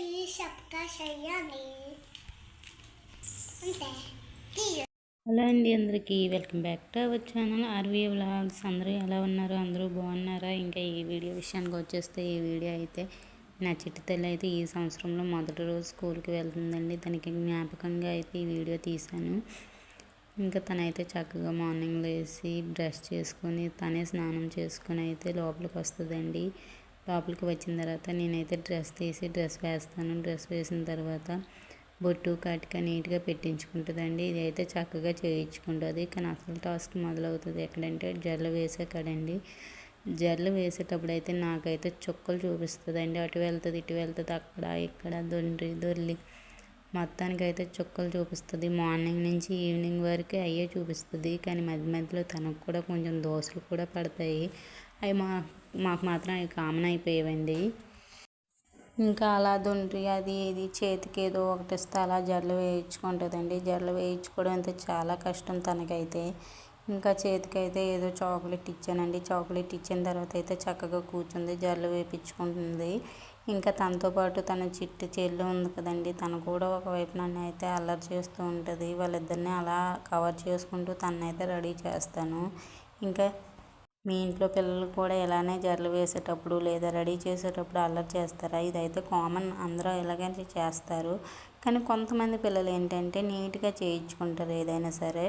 చెయ్యాలి అంతే హలో అండి అందరికీ welcome back to our channel RV vlogs. అందరూ ఎలా ఉన్నారు? అందరూ బాగున్నారా? ఇంకా ఈ వీడియో విషయానికి వచ్చేస్తే ఈ వీడియో అయితే నా చిట్టి తల్లి అయితే ఈ సంవత్సరంలో మొదటి రోజు స్కూల్కి వెళ్తుందండి. తనకి జ్ఞాపకంగా అయితే ఈ వీడియో తీశాను. ఇంకా తనైతే చక్కగా మార్నింగ్ లేచి బ్రష్ చేసుకొని తనే స్నానం చేసుకొని అయితే లోపలికి వస్తుందండి. లోపలికి వచ్చిన తర్వాత నేనైతే డ్రెస్ తీసి డ్రెస్ వేస్తాను. డ్రెస్ వేసిన తర్వాత బొట్టు కాటిక నీట్గా పెట్టించుకుంటుందండి. ఇది అయితే చక్కగా చేయించుకుంటుంది కానీ అసలు టాస్క్ మొదలవుతుంది. ఎక్కడంటే జల్లు వేసే కాడండి. జల్లు వేసేటప్పుడు అయితే నాకైతే చుక్కలు చూపిస్తుందండి. అటు వెళ్తుంది ఇటు వెళ్తుంది అక్కడ ఇక్కడ దొండ్రి దొర్లి. మొత్తానికి అయితే చుక్కలు చూపిస్తుంది. మార్నింగ్ నుంచి ఈవినింగ్ వరకు అయ్యే చూపిస్తుంది. కానీ మధ్య మధ్యలో తనకు కూడా కొంచెం దోశలు కూడా పడతాయి. అవి మా మాకు మాత్రం అవి కామన్ అయిపోయేవండి. ఇంకా అలా దొండ్రి అది ఇది చేతికి ఏదో ఒకటి ఇస్తే అలా జడలు వేయించుకుంటుందండి. జడలు వేయించుకోవడం అయితే చాలా కష్టం తనకైతే. ఇంకా చేతికైతే ఏదో చాక్లెట్ ఇచ్చానండి. చాక్లెట్ ఇచ్చిన తర్వాత అయితే చక్కగా కూర్చుంది జడలు వేయించుకుంటుంది. ఇంకా తనతో పాటు తన చిట్టి చెల్లు ఉంది కదండి తను కూడా ఒకవైపు నన్ను అయితే అల్లరి చేస్తూ ఉంటుంది. వాళ్ళిద్దరిని అలా కవర్ చేసుకుంటూ తనైతే రెడీ చేస్తాను. ఇంకా మీ ఇంట్లో పిల్లలు కూడా ఇలానే జడలు వేసేటప్పుడు లేదా రెడీ చేసేటప్పుడు అల్లరి చేస్తారా? ఇదైతే కామన్. అందరూ ఇలాగే చేస్తారు. కానీ కొంతమంది పిల్లలు ఏంటంటే నీట్గా చేయించుకుంటారు ఏదైనా సరే.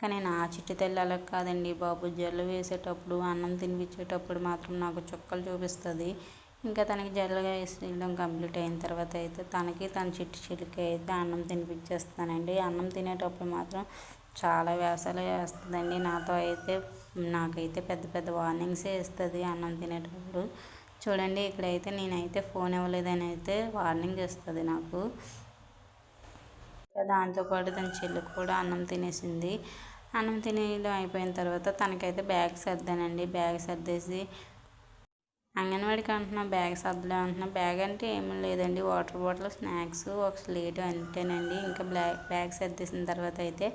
కానీ నా చిట్టి తల్లి అలా కాదండి. బాబు జల్లు వేసేటప్పుడు అన్నం తినిపించేటప్పుడు మాత్రం నాకు చుక్కలు చూపిస్తుంది. ఇంకా తనకి జల్లుగా వేసేయడం కంప్లీట్ అయిన తర్వాత అయితే తనకి తన చిట్టి చిల్లికి అయితే అన్నం తినిపించేస్తానండి. అన్నం తినేటప్పుడు మాత్రం చాలా వ్యాసాలు వేస్తుందండి. నాతో అయితే నాకైతే పెద్ద పెద్ద వార్నింగ్సే ఇస్తుంది అన్నం తినేటప్పుడు. చూడండి ఇక్కడైతే నేనైతే ఫోన్ ఇవ్వలేదని అయితే వార్నింగ్ ఇస్తుంది నాకు. దాంతోపాటు తన చెల్లి కూడా అన్నం తినేసింది. అన్నం తినేయడం అయిపోయిన తర్వాత తనకైతే బ్యాగ్ సర్దానండి. బ్యాగ్ సర్దేసి అంగన్వాడికి అంటున్నా బ్యాగ్ సర్దలే అంటున్నా. బ్యాగ్ అంటే ఏమీ లేదండి. వాటర్ బాటిల్ స్నాక్స్ ఒక స్లేట్ అంతేనండి. ఇంకా బ్యాగ్ బ్యాగ్ సర్దేసిన తర్వాత అయితే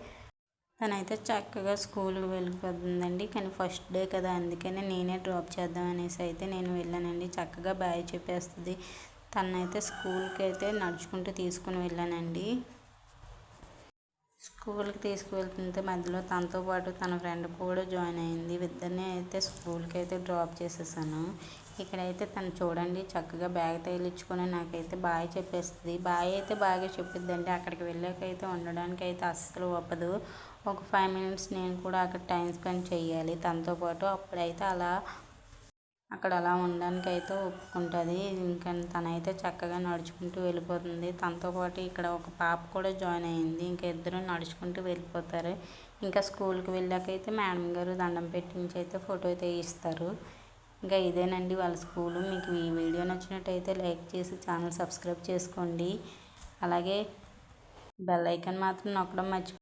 తనైతే చక్కగా స్కూల్కి వెళ్ళిపోతుందండి. కానీ ఫస్ట్ డే కదా అందుకనే నేనే డ్రాప్ చేద్దాం అనేసి అయితే నేను వెళ్ళానండి. చక్కగా బాయ్ చెప్పేస్తుంది. తనైతే స్కూల్కి అయితే నడుచుకుంటూ తీసుకుని వెళ్ళానండి. స్కూల్కి తీసుకువెళ్తుంటే మధ్యలో తనతో పాటు తన ఫ్రెండ్ కూడా జాయిన్ అయింది. ఇద్దరిని అయితే స్కూల్కి అయితే డ్రాప్ చేసేసాను. ఇక్కడైతే తను చూడండి చక్కగా బ్యాగ్ తగిలించుకొని నాకైతే బాయ్ చెప్పేస్తుంది. బాయ్ అయితే బాగా చెప్పిద్దండి. అక్కడికి వెళ్ళాకైతే ఉండడానికి అయితే అస్సలు ఒప్పదు. ఒక ఫైవ్ మినిట్స్ నేను కూడా అక్కడ టైం స్పెండ్ చేయాలి తనతో పాటు అప్పుడైతే అలా అక్కడ అలా ఉండడానికి అయితే ఒప్పుకుంటుంది. ఇంకా తనైతే చక్కగా నడుచుకుంటూ వెళ్ళిపోతుంది. తనతో పాటు ఇక్కడ ఒక పాప కూడా జాయిన్ అయింది. ఇంకా ఇద్దరు నడుచుకుంటూ వెళ్ళిపోతారు. ఇంకా స్కూల్కి వెళ్ళాకైతే మేడం గారు దండం పెట్టించి అయితే ఫోటో తీయిస్తారు ఇంకా ఇదేనండి వాళ్ళ స్కూలు. మీకు ఈ వీడియో నచ్చినట్టయితే లైక్ చేసి ఛానల్ సబ్స్క్రైబ్ చేసుకోండి. అలాగే బెల్ ఐకాన్ మాత్రం నొక్కడం మర్చిపో